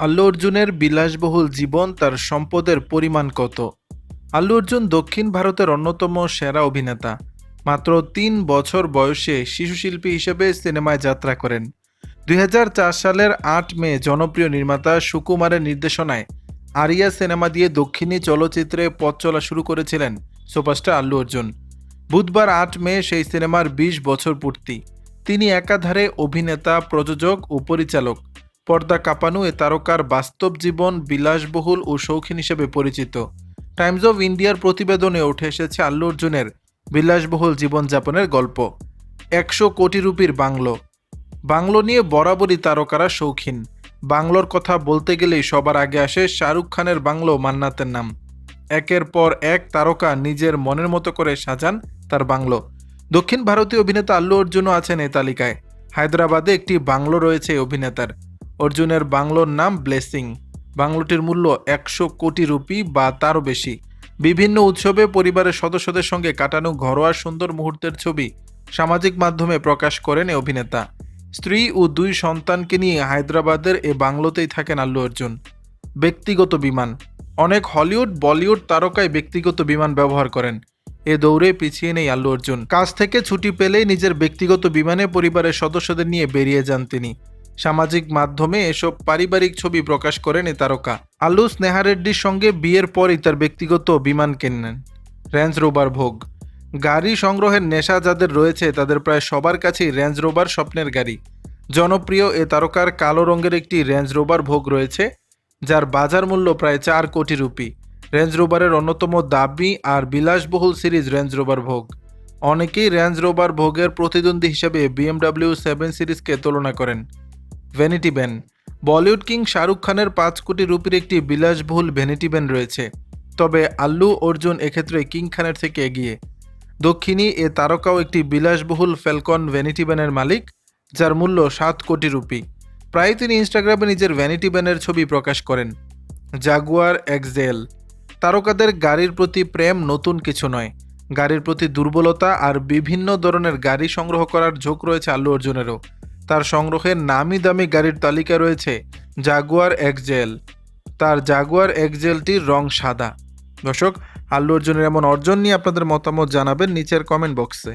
আল্লু অর্জুনের বিলাসবহুল জীবন তার সম্পদের পরিমাণ কত? আল্লু অর্জুন দক্ষিণ ভারতের অন্যতম সেরা অভিনেতা। মাত্র তিন বছর বয়সে শিশুশিল্পী হিসেবে সিনেমায় যাত্রা করেন। দুই হাজার চার সালের আট মে জনপ্রিয় নির্মাতা সুকুমারের নির্দেশনায় আরিয়া সিনেমা দিয়ে দক্ষিণী চলচ্চিত্রে পথ চলা শুরু করেছিলেন সুপারস্টার আল্লু অর্জুন। বুধবার আট মে সেই সিনেমার ২০ বছর পূর্তি। তিনি একাধারে অভিনেতা, প্রযোজক ও পরিচালক। পর্দা কাঁপানো এ তারকার বাস্তব জীবন বিলাসবহুল ও শৌখিন হিসেবে পরিচিত। টাইমস অফ ইন্ডিয়ার প্রতিবেদনে উঠে এসেছে আল্লু অর্জুনের বিলাসবহুল জীবনযাপনের গল্প। একশো কোটি রুপির বাংলো। বাংলো নিয়ে বরাবরই তারকারা শৌখিন। বাংলোর কথা বলতে গেলেই সবার আগে আসে শাহরুখ খানের বাংলো মান্নাতের নাম। একের পর এক তারকা নিজের মনের মতো করে সাজান তার বাংলো। দক্ষিণ ভারতীয় অভিনেতা আল্লু অর্জুনও আছেন এই তালিকায়। হায়দ্রাবাদে একটি বাংলো রয়েছে অভিনেতার। অর্জুনের বাংলোর নাম ব্লেসিং। বাংলোটির মূল্য একশো কোটি রুপি বা তারও বেশি। বিভিন্ন উৎসবে পরিবারের সদস্যদের সঙ্গে কাটানো ঘরোয়া সুন্দর মুহূর্তের ছবি সামাজিক মাধ্যমে প্রকাশ করেন এই অভিনেতা। স্ত্রী ও দুই সন্তানকে নিয়ে হায়দ্রাবাদের এ বাংলোতেই থাকেন আল্লু অর্জুন। ব্যক্তিগত বিমান। অনেক হলিউড, বলিউড তারকাই ব্যক্তিগত বিমান ব্যবহার করেন। এ দৌড়ে পিছিয়ে নেই আল্লু অর্জুন। কাজ থেকে ছুটি পেলেই নিজের ব্যক্তিগত বিমানে পরিবারের সদস্যদের নিয়ে বেরিয়ে যান তিনি। সামাজিক মাধ্যমে এসব পারিবারিক ছবি প্রকাশ করেন এ তারকা। আলু স্নেহা রেড্ডির সঙ্গে বিয়ের পরই তার ব্যক্তিগত বিমান কেনেন। রেঞ্জ রোভার ভোগ। গাড়ি সংগ্রহের নেশা যাদের রয়েছে, তাদের প্রায় সবার কাছেই রেঞ্জ রোভার স্বপ্নের গাড়ি। জনপ্রিয় এ তারকার কালো রঙের একটি রেঞ্জ রোভার ভোগ রয়েছে, যার বাজার মূল্য প্রায় চার কোটি রুপি। রেঞ্জ রোভারের অন্যতম দাবি আর বিলাসবহুল সিরিজ রেঞ্জ রোভার ভোগ। অনেকেই রেঞ্জ রোভার ভোগের প্রতিদ্বন্দ্বী হিসেবে বিএমডাব্লিউ সেভেন সিরিজকে তুলনা করেন। Vanity van Bollywood king Shahrukh খানের পাঁচ কোটি রুপির একটি বিলাসবহুল ভ্যানিটি ব্যান রয়েছে। তবে আল্লু, অর্জুন এক্ষেত্রে কিং খানের থেকে এগিয়ে। দক্ষিণী এ তারকাও একটি বিলাসবহুল ফ্যালকন ভ্যানিটি ব্যানের মালিক, যার মূল্য সাত কোটি রুপি। প্রায় তিনি ইনস্টাগ্রামে নিজের ভ্যানিটি ব্যানের ছবি প্রকাশ করেন, জাগুয়ার এক্সেল তারকাদের গাড়ির প্রতি প্রেম নতুন কিছু নয়। গাড়ির প্রতি দুর্বলতা আর বিভিন্ন ধরনের গাড়ি সংগ্রহ করার ঝোঁক রয়েছে আল্লু, অর্জুনেরও। তার সংগ্রহের নামি দামি গাড়ির তালিকা রয়েছে জাগুয়ার এক্সজেল তার জাগুয়ার এক্সজেলটির রং সাদা। দর্শক, আল্লু অর্জুনের এমন অর্জন নিয়ে আপনাদের মতামত জানাবেন নিচের কমেন্ট বক্সে